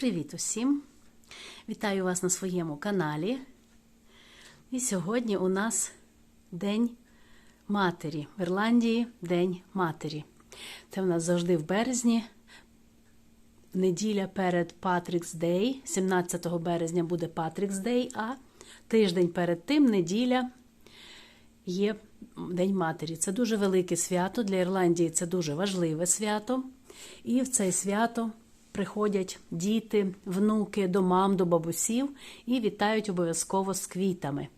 Привіт усім! Вітаю вас на своєму каналі. І сьогодні у нас День Матері. В Ірландії День Матері. Це в нас завжди в березні. Неділя перед Патрікс Дей. 17 березня буде Патрікс Дей, а тиждень перед тим неділя є День Матері. Це дуже велике свято. Для Ірландії це дуже важливе свято. І в це свято приходять діти, внуки до мам, до бабусів і вітають обов'язково з квітами.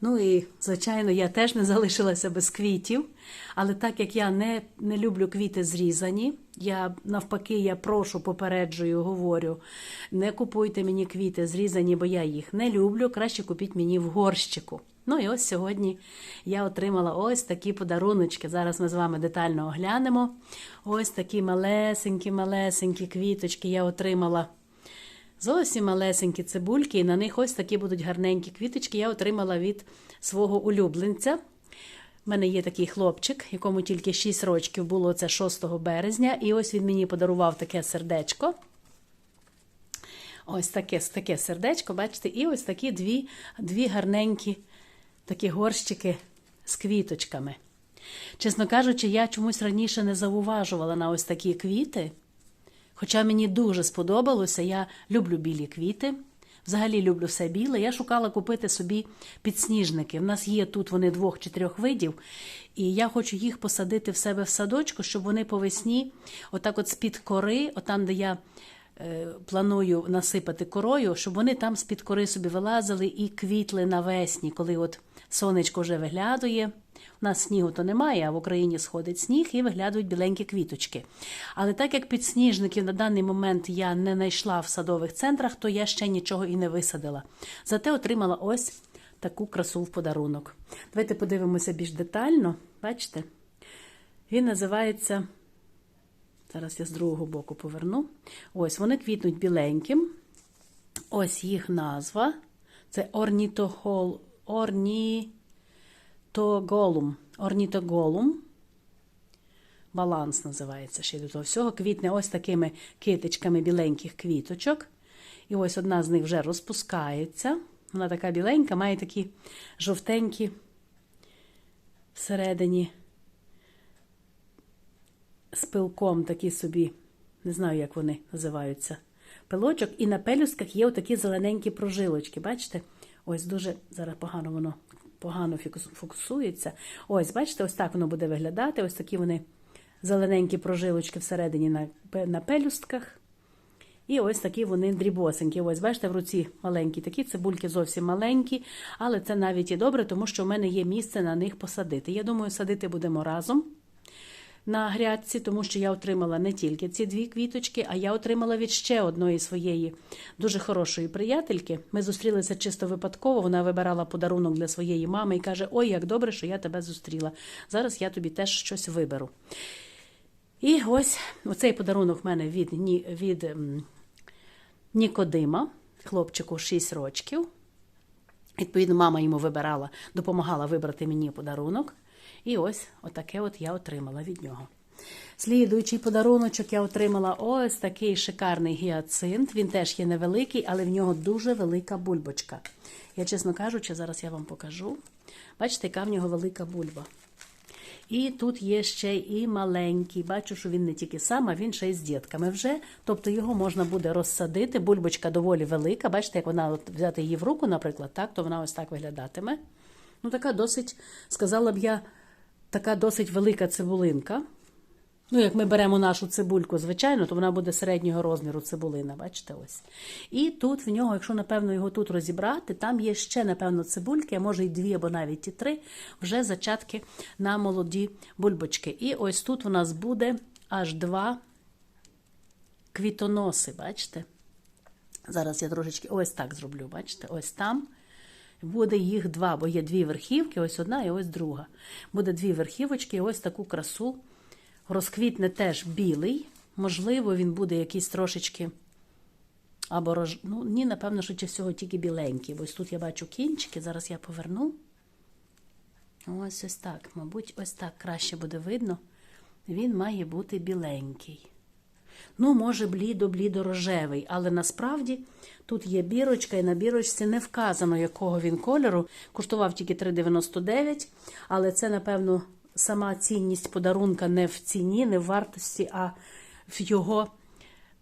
Ну і, звичайно, я теж не залишилася без квітів, але так як я не, не люблю квіти зрізані, я навпаки, я прошу, попереджую, говорю: не купуйте мені квіти зрізані, бо я їх не люблю. Краще купіть мені в горщику. Ну і ось сьогодні я отримала ось такі подаруночки. Зараз ми з вами детально оглянемо. Ось такі малесенькі-малесенькі квіточки я отримала. Зовсім малесенькі цибульки, і на них ось такі будуть гарненькі квіточки. Я отримала від свого улюбленця. У мене є такий хлопчик, якому тільки 6 років було це 6 березня. І ось він мені подарував таке сердечко. Ось таке таке сердечко, бачите, і ось такі дві, дві гарненькі такі горщики з квіточками. Чесно кажучи, я чомусь раніше не зауважувала на ось такі квіти. Хоча мені дуже сподобалося, я люблю білі квіти. Взагалі люблю все біле. Я шукала купити собі підсніжники. У нас є тут вони двох чи трьох видів, і я хочу їх посадити в себе в садочку, щоб вони по весні, отак от з-під кори, отам, де я е, планую насипати корою, щоб вони там з-під кори собі вилазили і квітли навесні, коли от сонечко вже виглядує. У нас снігу то немає, а в Україні сходить сніг і виглядають біленькі квіточки. Але так як підсніжників на даний момент я не знайшла в садових центрах, то я ще нічого і не висадила. Зате отримала ось таку красу в подарунок. Давайте подивимося більш детально. Бачите? Він називається. Зараз я з другого боку поверну. Ось вони квітнуть біленьким. Ось їх назва. Це орнітохол. Орні орнітоголум. Орнітоголум. Баланс називається ще до того всього. Квітне ось такими китичками біленьких квіточок. І ось одна з них вже розпускається. Вона така біленька, має такі жовтенькі всередині з пилком такі собі, не знаю, як вони називаються. Пилочок, і на пелюстках є отакі зелененькі прожилочки. Бачите? Ось дуже зараз погано воно погано фокусується. Ось, бачите, ось так воно буде виглядати. Ось такі вони зелененькі прожилочки всередині на на пелюстках. І ось такі вони дрібосенькі. Ось, бачите, в руці маленькі такі цибульки зовсім маленькі, але це навіть і добре, тому що в мене є місце на них посадити. Я думаю, садити будемо разом на грядці, тому що я отримала не тільки ці дві квіточки, а я отримала від ще одної своєї дуже хорошої приятельки. Ми зустрілися чисто випадково. Вона вибирала подарунок для своєї мами і каже: Ой, як добре, що я тебе зустріла. Зараз я тобі теж щось виберу. І ось оцей подарунок в мене від від Нікодима, хлопчику 6 років. Відповідно, мама йому вибирала, допомагала вибрати мені подарунок. І ось отаке от я отримала від нього. Слідуючий подаруночок я отримала ось такий шикарний гіацинт. Він теж є невеликий, але в нього дуже велика бульбочка. Я, чесно кажучи, зараз я вам покажу. Бачите, яка в нього велика бульба. І тут є ще і маленький. Бачу, що він не тільки сам, а він ще й з дітками вже. Тобто його можна буде розсадити. Бульбочка доволі велика. Бачите, як вона от взяти її в руку, наприклад, так, то вона ось так виглядатиме. Ну, така досить, сказала б я така досить велика цибулинка. Ну, як ми беремо нашу цибульку, звичайно, то вона буде середнього розміру цибулина, бачите ось. І тут в нього, якщо, напевно, його тут розібрати, там є ще, напевно, цибульки, а може й дві, або навіть і три, вже зачатки на молоді бульбочки. І ось тут у нас буде аж два квітоноси, бачите? Зараз я трошечки ось так зроблю, бачите? Ось там. Буде їх два, бо є дві верхівки, ось одна і ось друга. Буде дві верхівочки, і ось таку красу. Розквітне теж білий. Можливо, він буде якийсь трошечки. Або рож... ну, ні, напевно, що чи всього тільки біленький. Ось тут я бачу кінчики, зараз я поверну. Ось ось так. Мабуть, ось так краще буде видно. Він має бути біленький. Ну, може, блідо-блідо-рожевий, але насправді тут є бірочка, і на бірочці не вказано, якого він кольору. Коштував тільки 3,99, але це, напевно, сама цінність подарунка не в ціні, не в вартості, а в його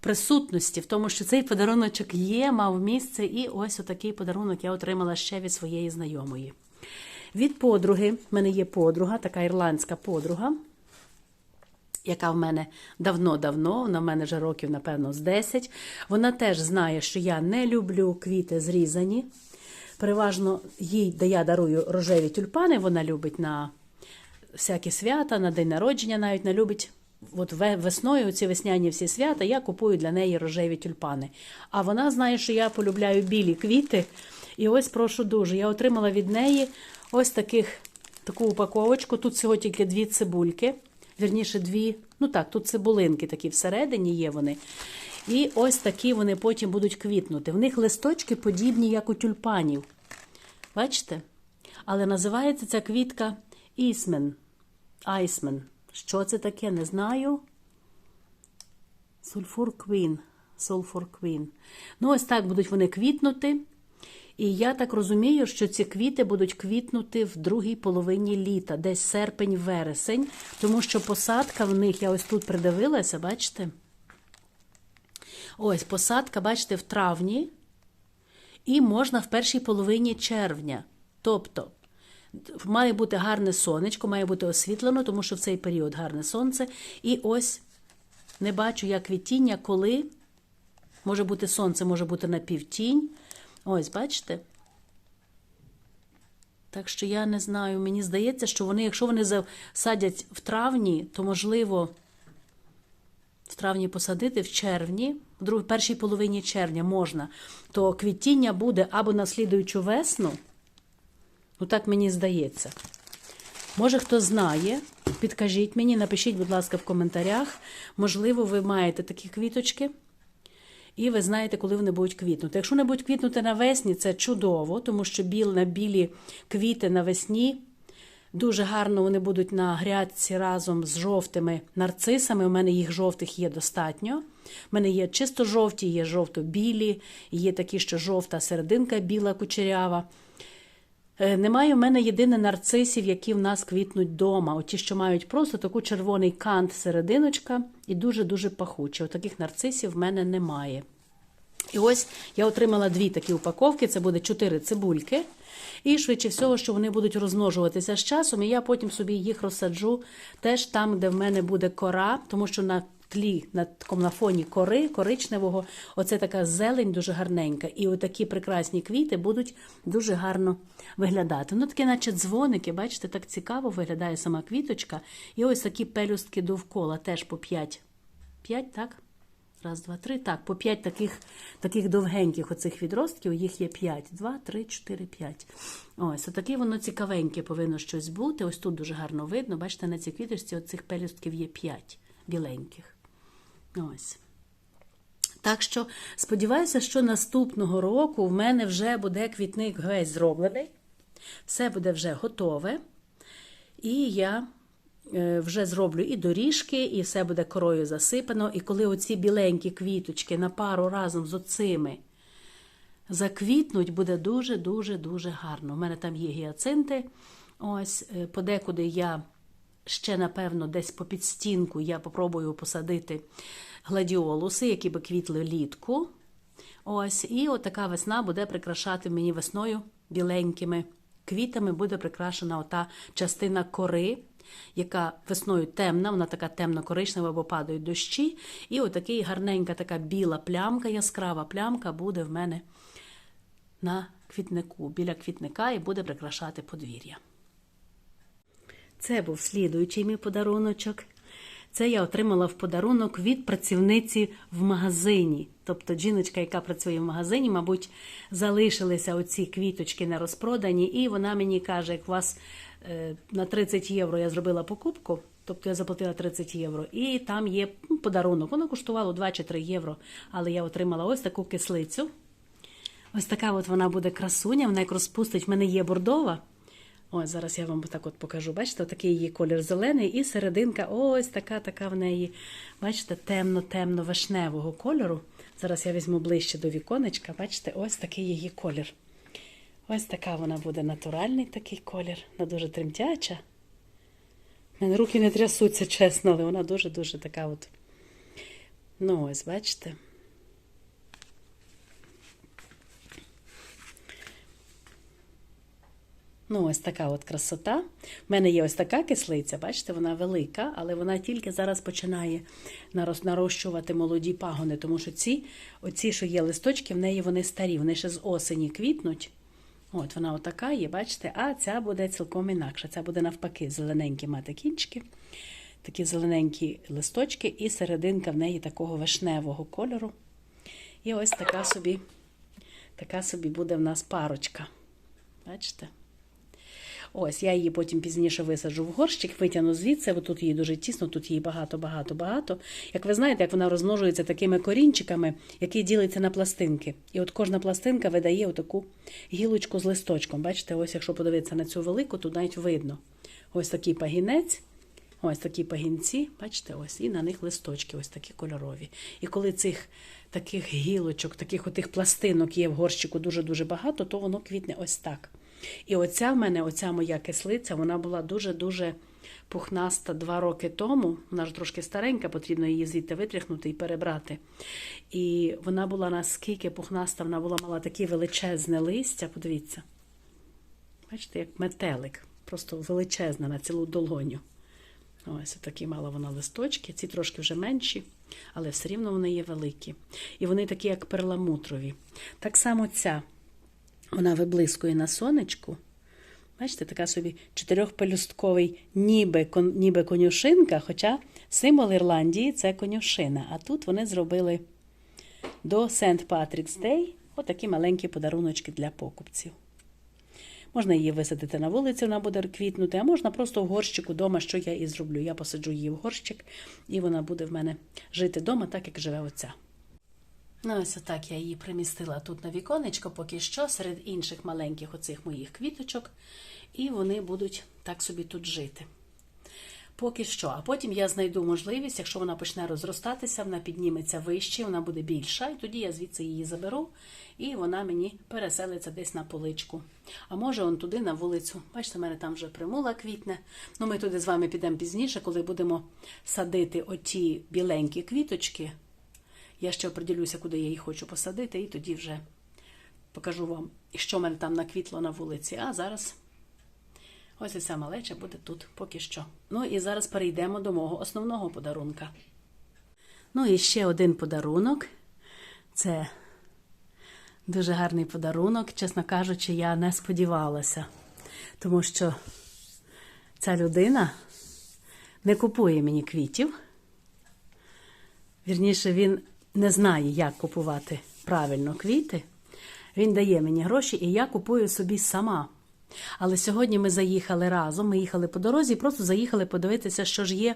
присутності, в тому, що цей подаруночок є, мав місце, і ось отакий подарунок я отримала ще від своєї знайомої. Від подруги, в мене є подруга, така ірландська подруга, яка в мене давно-давно, вона в мене вже років, напевно, з 10. Вона теж знає, що я не люблю квіти зрізані. Переважно їй, де я дарую рожеві тюльпани, вона любить на всякі свята, на день народження навіть не любить. От весною ці весняні всі свята я купую для неї рожеві тюльпани. А вона знає, що я полюбляю білі квіти. І ось прошу дуже. Я отримала від неї ось таких таку упаковочку. Тут всього тільки дві цибульки. Вірніше, дві, ну так, тут цибулинки такі всередині є вони. І ось такі вони потім будуть квітнути. В них листочки подібні, як у тюльпанів. Бачите? Але називається ця квітка Ісмен. Айсмен. Що це таке? Не знаю. Сульфур Квін. Сульфур Квін. Ну, ось так будуть вони квітнути. І я так розумію, що ці квіти будуть квітнути в другій половині літа, десь серпень-вересень, тому що посадка в них, я ось тут придивилася, бачите? Ось посадка, бачите, в травні, і можна в першій половині червня. Тобто має бути гарне сонечко, має бути освітлено, тому що в цей період гарне сонце. І ось не бачу я квітіння, коли може бути сонце, може бути на півтінь. Ось, бачите? Так що я не знаю, мені здається, що вони, якщо вони засадять в травні, то можливо в травні посадити, в червні, в друг, першій половині червня можна, то квітіння буде або на слідуючу весну. Ну, так мені здається. Може, хто знає, підкажіть мені, напишіть, будь ласка, в коментарях. Можливо, ви маєте такі квіточки, і ви знаєте, коли вони будуть квітнути. Якщо вони будуть квітнути навесні, це чудово, тому що біл, на білі квіти навесні дуже гарно вони будуть на грядці разом з жовтими нарцисами. У мене їх жовтих є достатньо. У мене є чисто жовті, є жовто-білі, є такі, що жовта серединка біла кучерява. Е, Немає в мене єдине нарцисів, які в нас квітнуть вдома. Оті, що мають просто таку червоний кант серединочка і дуже-дуже пахучі. Отаких нарцисів в мене немає. І ось я отримала дві такі упаковки, це буде чотири цибульки. І швидше всього, що вони будуть розмножуватися з часом, і я потім собі їх розсаджу теж там, де в мене буде кора, тому що на тлі, на такому на фоні кори, коричневого, оце така зелень дуже гарненька. І отакі прекрасні квіти будуть дуже гарно виглядати. Ну, такі, наче дзвоники, бачите, так цікаво виглядає сама квіточка. І ось такі пелюстки довкола, теж по 5. 5, так? Раз, два, три. Так, по п'ять таких таких довгеньких оцих відростків, їх є п'ять. Два, три, чотири, п'ять. Ось, отаке воно цікавеньке повинно щось бути. Ось тут дуже гарно видно. Бачите, на цій квіточці оцих пелюстків є п'ять біленьких. Ось. Так що сподіваюся, що наступного року в мене вже буде квітник весь зроблений. Все буде вже готове. І я е, вже зроблю і доріжки, і все буде корою засипано. І коли оці біленькі квіточки на пару разом з оцими заквітнуть, буде дуже-дуже-дуже гарно. У мене там є гіацинти. Ось, е, подекуди я ще, напевно, десь по підстінку я попробую посадити гладіолуси, які би квітли влітку. Ось, і от така весна буде прикрашати мені весною біленькими квітами, буде прикрашена ота частина кори, яка весною темна, вона така темно-коричнева, бо падають дощі. І отакий гарненька така біла плямка, яскрава плямка буде в мене на квітнику, біля квітника і буде прикрашати подвір'я. Це був слідуючий мій подаруночок. Це я отримала в подарунок від працівниці в магазині. Тобто жіночка, яка працює в магазині, мабуть, залишилися оці квіточки не розпродані, і вона мені каже, як у вас е, на 30 євро я зробила покупку, тобто я заплатила 30 євро, і там є ну, подарунок. Воно коштувало 2 чи 3 євро, але я отримала ось таку кислицю. Ось така от вона буде красуня, вона як розпустить. В мене є бордова. Ось зараз я вам так от покажу. Бачите, такий її колір зелений, і серединка ось така, така в неї. Бачите, темно-темно вишневого кольору. Зараз я візьму ближче до віконечка. Бачите, ось такий її колір. Ось така вона буде натуральний такий колір. Вона дуже тремтяча. У мене руки не трясуться, чесно, але вона дуже-дуже така от. Ну, ось, бачите. Ну, ось така от красота. У мене є ось така кислиця, бачите, вона велика, але вона тільки зараз починає нарощувати молоді пагони, тому що ці, оці, що є листочки, в неї вони старі, вони ще з осені квітнуть. От вона отака є, бачите, а ця буде цілком інакша. Ця буде навпаки зелененькі мати кінчики, такі зелененькі листочки, і серединка в неї такого вишневого кольору. І ось така собі, така собі буде в нас парочка. Бачите? Ось, я її потім пізніше висаджу в горщик, витягну звідси, бо тут її дуже тісно, тут її багато, багато, багато. Як ви знаєте, як вона розмножується такими корінчиками, які діляться на пластинки. І от кожна пластинка видає отаку гілочку з листочком. Бачите, ось якщо подивитися на цю велику, тут навіть видно. Ось такий пагінець, ось такі пагінці, бачите, ось, і на них листочки, ось такі кольорові. І коли цих таких гілочок, таких отих пластинок є в горщику дуже-дуже багато, то воно квітне ось так. І оця в мене, оця моя кислиця, вона була дуже-дуже пухнаста два роки тому. Вона ж трошки старенька, потрібно її звідти витряхнути і перебрати. І вона була наскільки пухнаста, вона була мала таке величезне листя. Подивіться. Бачите, як метелик, просто величезна на цілу долоню. Ось такі мала вона листочки, ці трошки вже менші, але все рівно вони є великі. І вони такі, як перламутрові. Так само ця. Вона виблискує на сонечку. Бачите, така собі чотирьохпелюстковий ніби, ніби конюшинка, хоча символ Ірландії це конюшина. А тут вони зробили до St. Patrick's Day отакі маленькі подаруночки для покупців. Можна її висадити на вулиці, вона буде квітнути, а можна просто в горщику вдома, що я і зроблю. Я посаджу її в горщик, і вона буде в мене жити вдома, так як живе оця. Ну, ось отак я її примістила тут на віконечко, поки що, серед інших маленьких оцих моїх квіточок, і вони будуть так собі тут жити. Поки що, а потім я знайду можливість, якщо вона почне розростатися, вона підніметься вище, вона буде більша, і тоді я звідси її заберу, і вона мені переселиться десь на поличку. А може, он туди на вулицю. Бачите, в мене там вже примула квітне. Ну, ми туди з вами підемо пізніше, коли будемо садити оті біленькі квіточки. Я ще оприділюся, куди я їх хочу посадити, і тоді вже покажу вам, що в мене там наквітло на вулиці. А зараз ось і малеча буде тут поки що. Ну і зараз перейдемо до мого основного подарунка. Ну і ще один подарунок. Це дуже гарний подарунок. Чесно кажучи, я не сподівалася, тому що ця людина не купує мені квітів. Вірніше, він не знає, як купувати правильно квіти. Він дає мені гроші, і я купую собі сама. Але сьогодні ми заїхали разом. Ми їхали по дорозі, просто заїхали подивитися, що ж є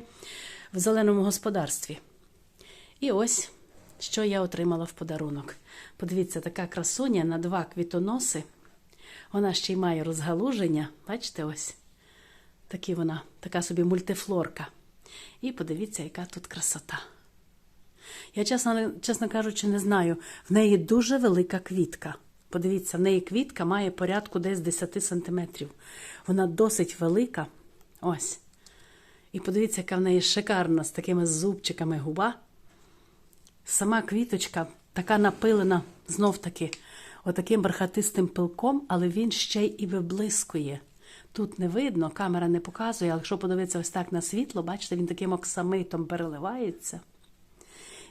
в зеленому господарстві. І ось що я отримала в подарунок. Подивіться, така красуня на два квітоноси. Вона ще й має розгалуження. Бачите, ось такі вона, така собі мультифлорка. І подивіться, яка тут красота. Я, чесно, чесно кажучи, не знаю. В неї дуже велика квітка. Подивіться, в неї квітка має порядку десь 10 сантиметрів. Вона досить велика. Ось. І подивіться, яка в неї шикарна з такими зубчиками губа. Сама квіточка така напилена, знов таки, отаким бархатистим пилком, але він ще й виблискує. Тут не видно, камера не показує, але якщо подивитися ось так на світло, бачите, він таким оксамитом переливається.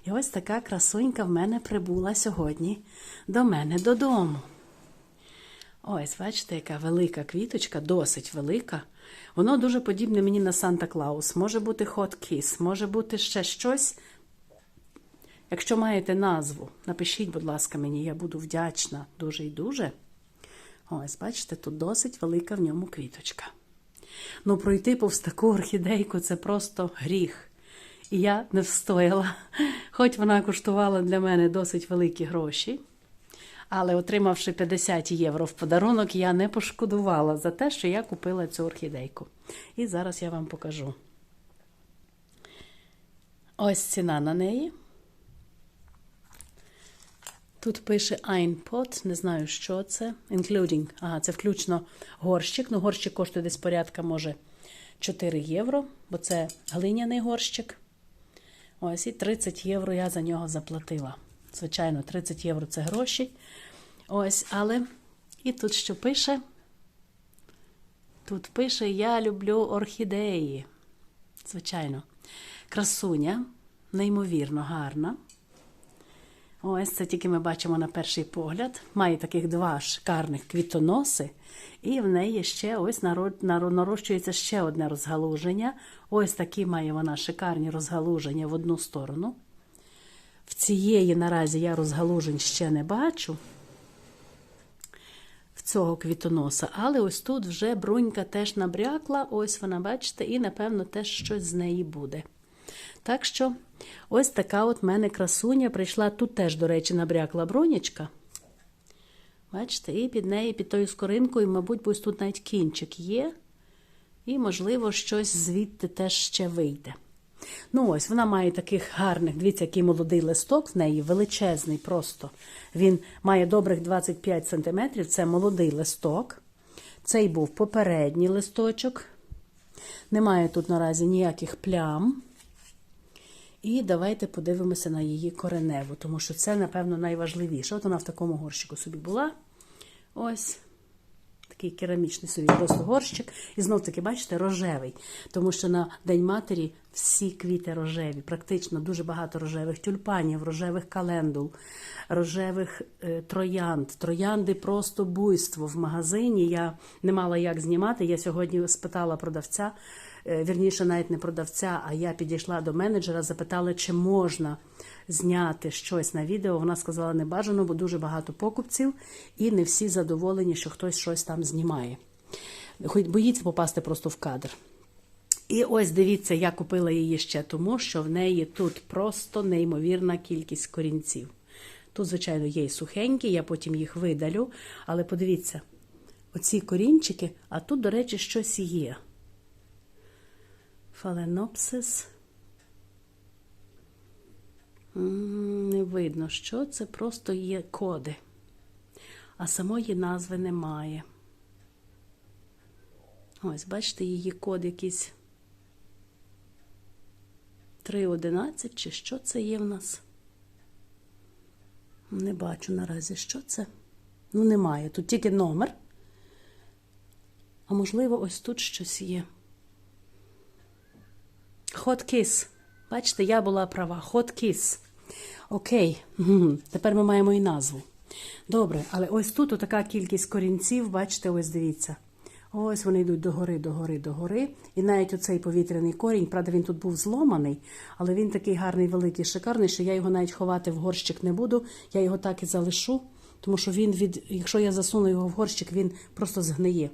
І ось така красунька в мене прибула сьогодні до мене додому. Ось, бачите, яка велика квіточка, досить велика. Воно дуже подібне мені на Санта Клаус. Може бути Hot Kiss, може бути ще щось. Якщо маєте назву, напишіть, будь ласка, мені, я буду вдячна дуже і дуже. Ось, бачите, тут досить велика в ньому квіточка. Ну, пройти повз таку орхідейку це просто гріх. І я не встояла, хоч вона коштувала для мене досить великі гроші. Але отримавши 50 євро в подарунок, я не пошкодувала за те, що я купила цю орхідейку. І зараз я вам покажу. Ось ціна на неї. Тут пише Ein Pot, не знаю, що це. Including. Ага, це включно горщик. Ну, горщик коштує десь порядка, може, 4 євро, бо це глиняний горщик. Ось і 30 євро я за нього заплатила. Звичайно, 30 євро це гроші. Ось, але і тут що пише? Тут пише: Я люблю орхідеї. Звичайно, красуня, неймовірно гарна. Ось це тільки ми бачимо на перший погляд. Має таких два шикарних квітоноси, і в неї ще ось нарощується ще одне розгалуження. Ось такі має вона шикарні розгалуження в одну сторону. В цієї наразі я розгалужень ще не бачу. В цього квітоноса, але ось тут вже брунька теж набрякла, ось вона, бачите, і, напевно, теж щось з неї буде. Так що, ось така от мене красуня прийшла. Тут теж, до речі, набрякла бронячка. Бачите, і під нею, під тою скоринкою, мабуть, ось тут навіть кінчик є. І, можливо, щось звідти теж ще вийде. Ну, ось, вона має таких гарних, дивіться, який молодий листок в неї, величезний просто. Він має добрих 25 см, це молодий листок. Цей був попередній листочок. Немає тут наразі ніяких плям. І давайте подивимося на її кореневу, тому що це, напевно, найважливіше. От вона в такому горщику собі була. Ось. Такий керамічний собі просто горщик. І знов таки, бачите, рожевий. Тому що на День Матері всі квіти рожеві, практично дуже багато рожевих тюльпанів, рожевих календул, рожевих е, троянд. Троянди просто буйство в магазині. Я не мала як знімати. Я сьогодні спитала продавця. Е, вірніше, навіть не продавця, а я підійшла до менеджера, запитала, чи можна зняти щось на відео. Вона сказала, не бажано, бо дуже багато покупців, і не всі задоволені, що хтось щось там знімає. Боїться попасти просто в кадр. І ось дивіться, я купила її ще тому, що в неї тут просто неймовірна кількість корінців. Тут, звичайно, є і сухенькі, я потім їх видалю. Але подивіться, оці корінчики, а тут, до речі, щось є. Фаленопсис. Не видно, що це просто є коди, а самої назви немає. Ось, бачите, її код якийсь 3.11, чи що це є в нас? Не бачу наразі, що це. Ну, немає. Тут тільки номер. А можливо, ось тут щось є. Kiss. Бачите, я була права. Kiss. Окей, тепер ми маємо і назву. Добре, але ось тут така кількість корінців, бачите, ось дивіться. Ось вони йдуть догори, догори, догори. І навіть оцей повітряний корінь, правда, він тут був зломаний, але він такий гарний, великий, шикарний, що я його навіть ховати в горщик не буду. Я його так і залишу, тому що він від, якщо я засуну його в горщик, він просто згниє.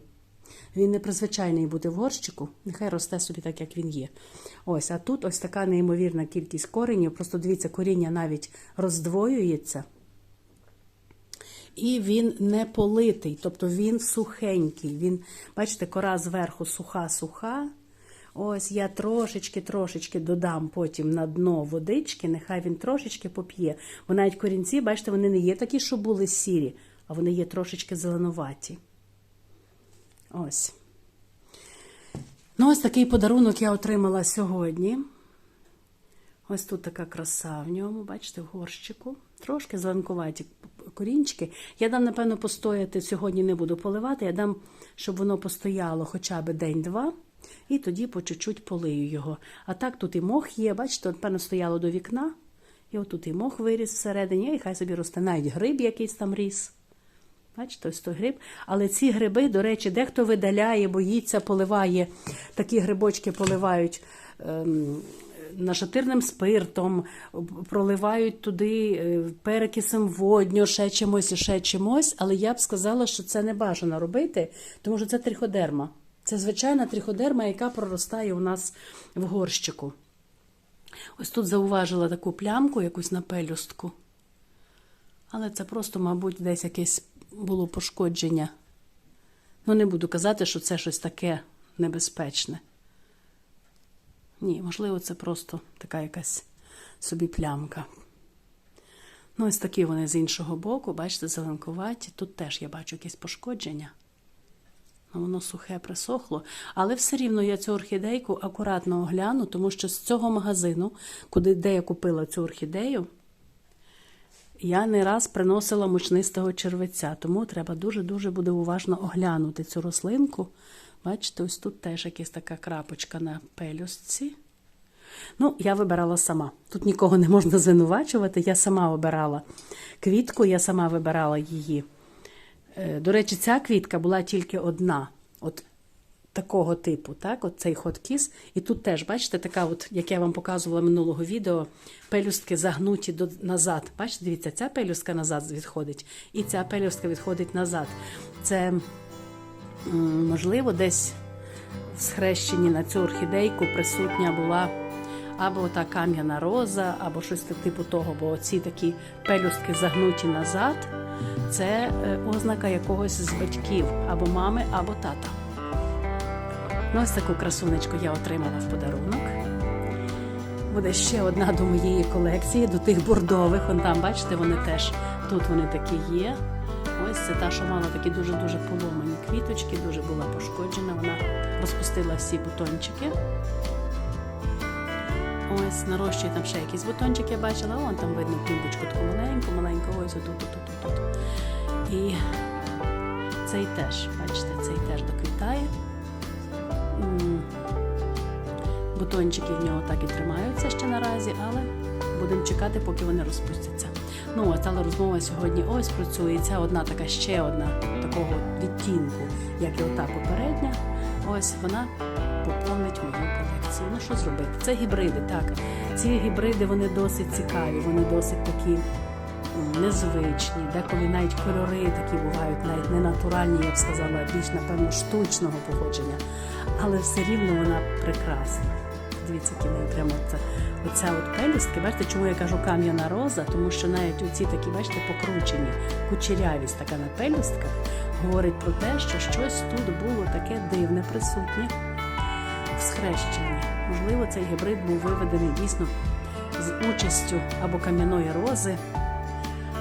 Він не призвичайний бути в горщику, нехай росте собі так, як він є. Ось, а тут ось така неймовірна кількість коренів. Просто дивіться, коріння навіть роздвоюється. І він не политий, тобто він сухенький. Він, Бачите, кора зверху суха-суха. Ось я трошечки-трошечки додам потім на дно водички, нехай він трошечки поп'є. Бо навіть корінці, бачите, вони не є такі, що були сірі, а вони є трошечки зеленуваті. Ось. Ну, ось такий подарунок я отримала сьогодні. Ось тут така краса в ньому, бачите, в горщику. Трошки зеленкуваті корінчики. Я дам, напевно, постояти сьогодні не буду поливати. Я дам, щоб воно постояло хоча б день-два, і тоді по чуть-чуть полию його. А так тут і мох є, бачите, от, певно, стояло до вікна. І отут і мох виріс всередині, і хай собі росте навіть гриб якийсь там ріс. Бачите, ось той гриб. Але ці гриби, до речі, дехто видаляє, боїться, поливає. Такі грибочки поливають ем, нашатирним спиртом, проливають туди е, перекисом водню, ще чимось, ще чимось. Але я б сказала, що це не бажано робити, тому що це триходерма. Це звичайна триходерма, яка проростає у нас в горщику. Ось тут зауважила таку плямку, якусь на пелюстку. Але це просто, мабуть, десь якесь було пошкодження. Ну, не буду казати, що це щось таке небезпечне. Ні, можливо, це просто така якась собі плямка. Ну, ось такі вони з іншого боку, бачите, зеленкуваті. Тут теж я бачу якесь пошкодження. Ну, Воно сухе присохло, але все рівно я цю орхідейку акуратно огляну, тому що з цього магазину, куди, де я купила цю орхідею, я не раз приносила мучнистого червеця, тому треба дуже-дуже буде уважно оглянути цю рослинку. Бачите, ось тут теж якась така крапочка на пелюстці. Ну, я вибирала сама. Тут нікого не можна звинувачувати. Я сама вибирала квітку, я сама вибирала її. Е, До речі, ця квітка була тільки одна, от такого типу, так, от цей хоткіс. І тут теж, бачите, така, от, як я вам показувала минулого відео, пелюстки загнуті до, назад. Бачите, дивіться, ця пелюстка назад відходить, і ця пелюстка відходить назад. Це, можливо, десь в схрещенні на цю орхідейку присутня була або та кам'яна роза, або щось типу того, бо ці такі пелюстки загнуті назад, це е, ознака якогось з батьків або мами, або тата. Ну, ось таку красунечку я отримала в подарунок. Буде ще одна до моєї колекції, до тих бордових. Вон там, бачите, вони теж тут вони такі є. Ось це та, що мала такі дуже-дуже поломані квіточки, дуже була пошкоджена. Вона розпустила всі бутончики. Ось, нарощує там ще якийсь бутончик, я бачила, вон там видно клімбочку таку маленьку, маленьку, ось отут, тут, тут, тут. І цей теж, бачите, цей теж доквітає. Бутончики в нього так і тримаються ще наразі, але будемо чекати, поки вони розпустяться. Ну, от, але розмова сьогодні ось про цю, і ця одна така ще одна такого відтінку, як і ота попередня. Ось вона поповнить мою колекцію. Ну що зробити? Це гібриди, так. Ці гібриди вони досить цікаві, вони досить такі незвичні, деколи навіть кольори такі бувають, навіть не натуральні, я б сказала, більш, напевно, штучного походження. Але все рівно вона прекрасна. Дивіться, неї прямо це, оця от пелюстки. Бачите, чому я кажу кам'яна роза? Тому що навіть оці такі, бачите, покручені, кучерявість така на пелюстках, говорить про те, що щось тут було таке дивне присутнє в схрещенні. Можливо, цей гібрид був виведений дійсно з участю або кам'яної рози,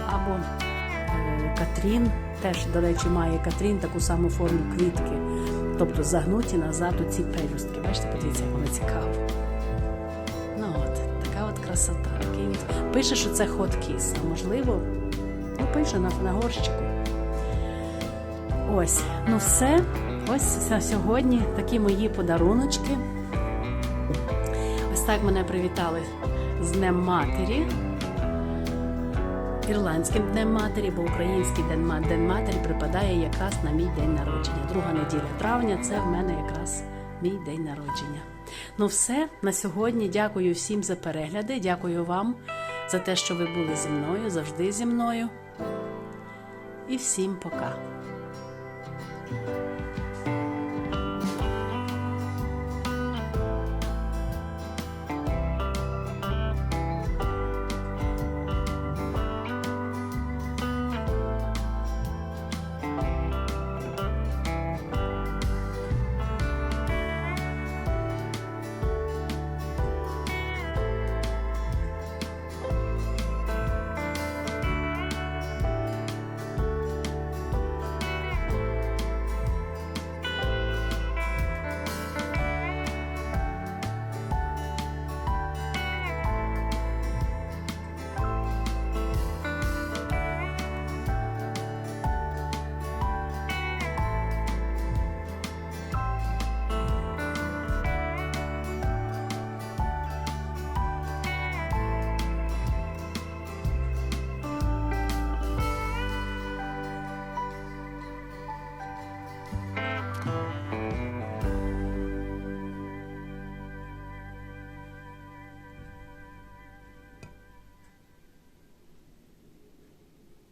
або е, Катрін. Теж, до речі, має Катрін таку саму форму квітки. Тобто загнуті назад ці пелюстки. Бачите, подивіться, як воно цікаво. Красота. Пише, що це хоткіс, а можливо, ну, пише на, на горщику. Ось, ну все. Ось сьогодні такі мої подаруночки. Ось так мене привітали з Днем Матері. Ірландським днем матері, бо український день матері припадає якраз на мій день народження. Друга неділя травня це в мене якраз мій день народження. Ну, все на сьогодні. Дякую всім за перегляди. Дякую вам за те, що ви були зі мною, завжди зі мною. І всім пока.